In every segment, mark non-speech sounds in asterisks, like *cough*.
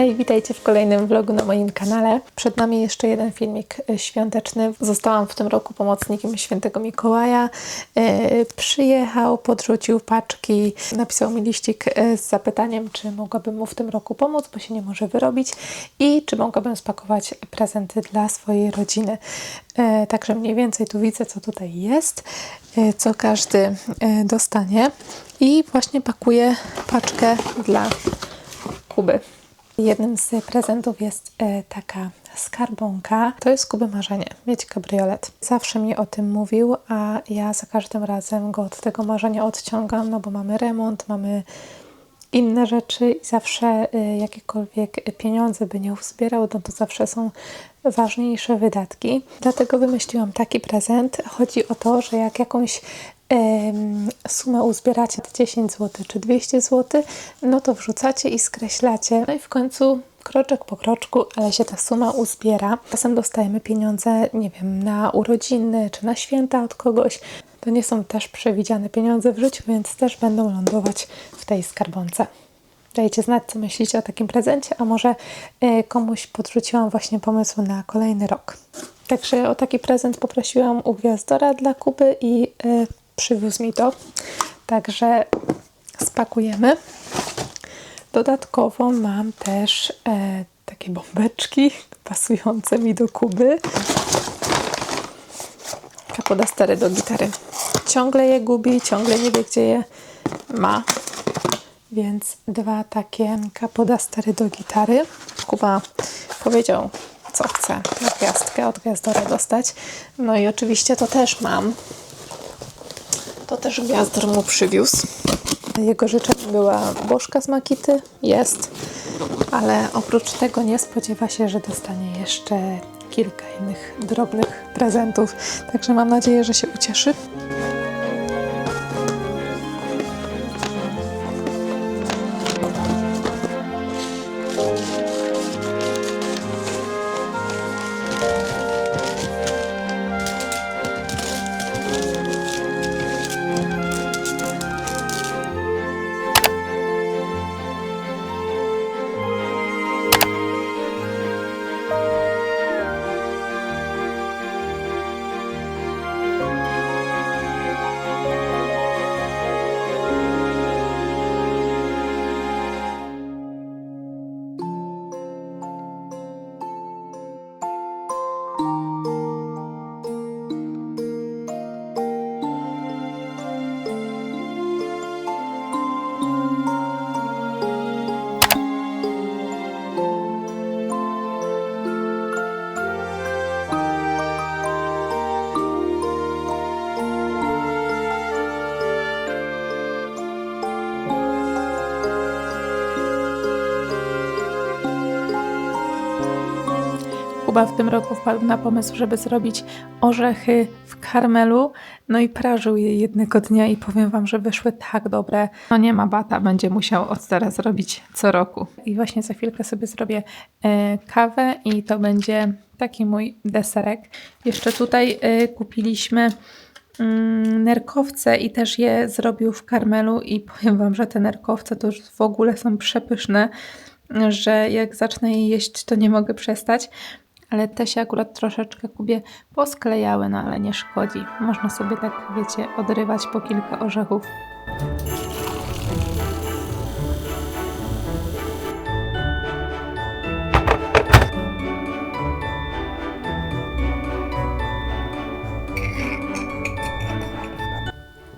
Hej, witajcie w kolejnym vlogu na moim kanale. Przed nami jeszcze jeden filmik e, świąteczny. Zostałam w tym roku pomocnikiem świętego Mikołaja. E, przyjechał, podrzucił paczki, napisał mi liścik e, z zapytaniem, czy mogłabym mu w tym roku pomóc, bo się nie może wyrobić i czy mogłabym spakować prezenty dla swojej rodziny. Także mniej więcej tu widzę, co tutaj jest, co każdy dostanie i właśnie pakuję paczkę dla Kuby. Jednym z prezentów jest e, taka skarbonka. To jest Kuby marzenie, mieć kabriolet. Zawsze mi o tym mówił, a ja za każdym razem go od tego marzenia odciągam, no bo mamy remont, mamy inne rzeczy i zawsze y, jakiekolwiek pieniądze by nie uzbierał, no to zawsze są ważniejsze wydatki. Dlatego wymyśliłam taki prezent. Chodzi o to, że jak jakąś sumę uzbieracie 10 zł czy 200 zł, no to wrzucacie i skreślacie. No i w końcu kroczek po kroczku, ale się ta suma uzbiera. Czasem dostajemy pieniądze, nie wiem, na urodziny czy na święta od kogoś. To nie są też przewidziane pieniądze w życiu, więc też będą lądować w tej skarbonce. Dajcie znać, co myślicie o takim prezencie, a może y, komuś podrzuciłam właśnie pomysł na kolejny rok. Także o taki prezent poprosiłam u Gwiazdora dla Kuby i y, przywiózł mi to. Także spakujemy. Dodatkowo mam też e, takie bombeczki pasujące mi do Kuby. Kapodastery do gitary. Ciągle je gubi, ciągle nie wie, gdzie je ma. Więc dwa takie kapodastery do gitary. Kuba powiedział, co chce na gwiazdkę od gwiazdora dostać. No i oczywiście to też mam. Też gwiazdor mu przywiózł. Jego życzeniem była bożka z Makity. Jest. Ale oprócz tego nie spodziewa się, że dostanie jeszcze kilka innych drobnych prezentów. Także mam nadzieję, że się ucieszy. Kuba w tym roku wpadł na pomysł, żeby zrobić orzechy w karmelu, no i prażył je jednego dnia i powiem Wam, że wyszły tak dobre. No nie ma bata, będzie musiał od teraz robić co roku. I właśnie za chwilkę sobie zrobię e, kawę i to będzie taki mój deserek. Jeszcze tutaj e, kupiliśmy mm, nerkowce i też je zrobił w karmelu i powiem Wam, że te nerkowce to już w ogóle są przepyszne, że jak zacznę je jeść, to nie mogę przestać ale te się akurat troszeczkę Kubie posklejały, no ale nie szkodzi. Można sobie tak, wiecie, odrywać po kilka orzechów.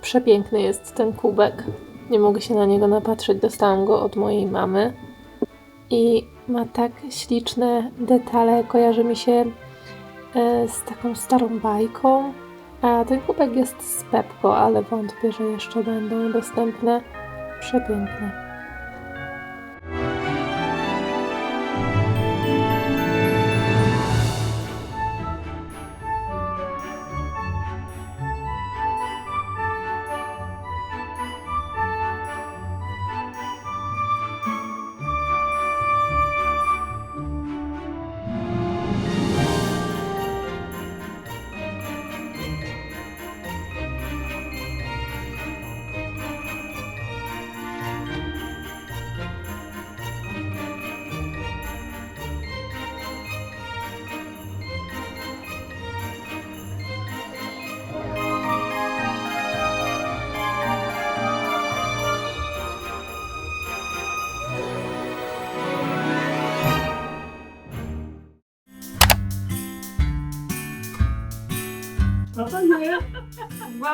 Przepiękny jest ten kubek. Nie mogę się na niego napatrzeć. Dostałam go od mojej mamy. I ma tak śliczne detale, kojarzy mi się e, z taką starą bajką. A ten kubek jest z Pepko, ale wątpię, że jeszcze będą dostępne. Przepiękne.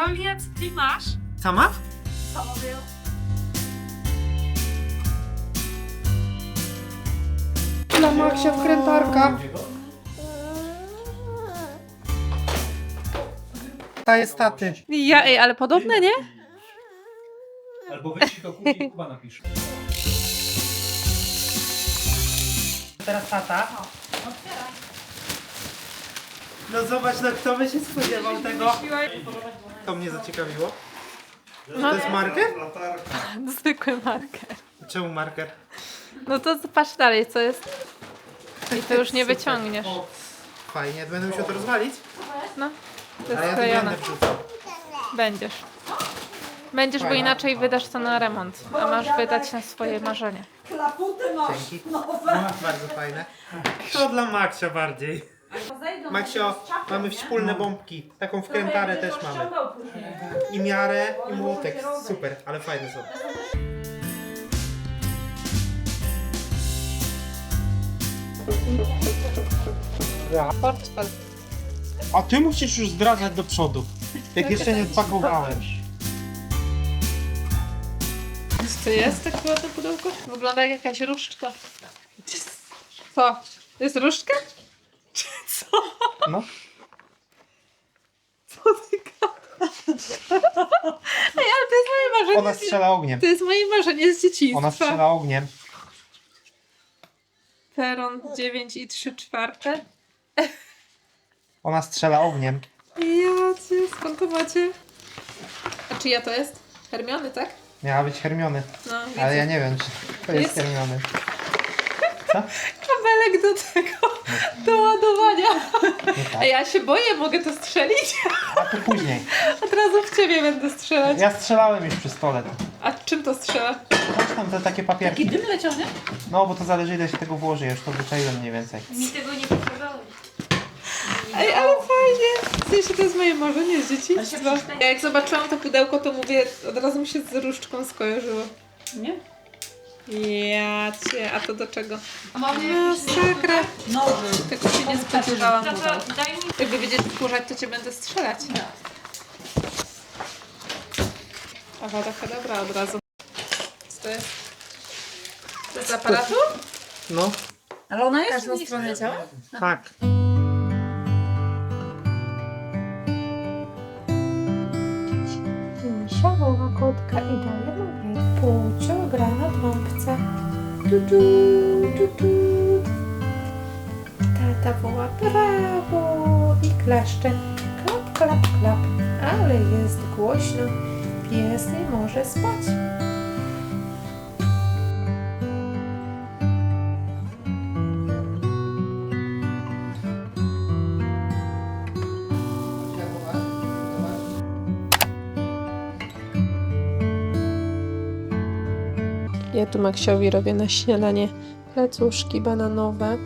Co ty masz? Sama? Dla Maksia wkrętarka. Ta jest taty. Ja, ej, ale podobne, nie? Albo weź do kuchni i Kuba napisz. Teraz tata. No zobacz, no kto by się spodziewał tego? To mnie zaciekawiło. No. To jest marker? *laughs* Zwykły marker. Czemu marker? No to patrz dalej, co jest. I to już nie Super. wyciągniesz. Fajnie, będę musiał to rozwalić? No, to jest ja to sklejone. będę wrzucał. Będziesz. Będziesz, bo inaczej wydasz to na remont. A masz wydać na swoje marzenie. Dzięki. No, bardzo fajne. To dla Maksia bardziej. Maksio, mamy wspólne bombki. Taką wkrętarę też mamy. I miarę, i młotek. Super, ale fajne są. Portfel. A ty musisz już zdradzać do przodu. Jak jeszcze nie odpakowałem. To jest takie ładne pudełko? Wygląda jak jakaś różdżka. Co? To jest różdżka? Co? No. Co ty? Ej, ale to jest moje marzenie. Ona strzela ogniem. To jest moje marzenie z dzieciństwa. Ona strzela ogniem. Peron 9 i 3 czwarte. Ona strzela ogniem. Ja cię, skąd to macie? A czy ja to jest? Hermiony, tak? Miała być Hermiony. No, widzę. Ale ja nie wiem, czy to jest Jest? Hermiony. Kabelek do tego, do ładowania. A tak. ja się boję, mogę to strzelić? A to później. Od razu w ciebie będę strzelać. Ja strzelałem już pistolet. A czym to strzela? Masz tam te takie papierki. dym leciał, nie? No, bo to zależy ile się tego włoży, ja już to wyczaiłem mniej więcej. Mi tego nie pokazałeś. Ej, ale fajnie. W sensie to jest moje marzenie z dzieciństwa. Ja jak zobaczyłam to pudełko, to mówię, od razu mi się z różdżką skojarzyło. Nie? Ja cię, a to do czego? Masakra. Noży. Tego się nie spodziewałam. Jakby wiedzieć wkurzać, to cię będę strzelać. Aha, taka dobra od razu. Co to jest? To jest z aparatu? No, Ale ona jest Każdą stronę działa? tak. Kotka i daje nogę. Pucio gra na trąbce. Tu, tu, tu, tu. Tata woła brawo i klaszcze. Klap, klap, klap. Ale jest głośno. Pies nie może spać. Ja tu Maksiowi robię na śniadanie lecuszki bananowe.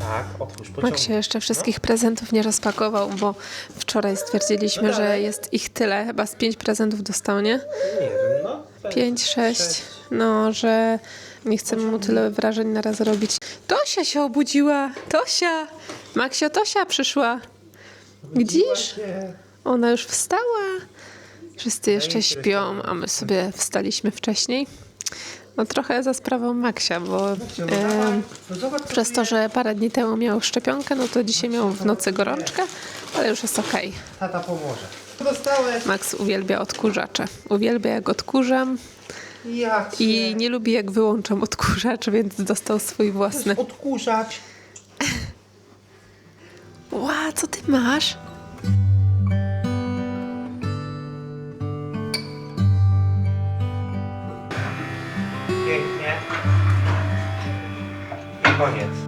Tak, otwórz, Maksia pociągnij. jeszcze wszystkich prezentów nie rozpakował, bo wczoraj stwierdziliśmy, że jest ich tyle. Chyba z pięć prezentów dostał, nie? Nie wiem, no. Pięć, sześć. No, że nie chcemy mu tyle wrażeń na raz robić. Tosia się obudziła! Tosia! Maksio, Tosia przyszła. Widzisz? Ona już wstała. Wszyscy jeszcze śpią, a my sobie wstaliśmy wcześniej. No trochę za sprawą Maksia, bo No zobacz, co przez to, że parę dni temu miał szczepionkę, no to dzisiaj miał w nocy gorączkę, ale już jest okej. Tata pomoże. Dostałeś. Max uwielbia odkurzacze. Uwielbia jak odkurzam Ja cię. i nie lubi jak wyłączam odkurzacz, więc dostał swój własny. Odkurzać. *laughs* Ła, co ty masz? Koniec.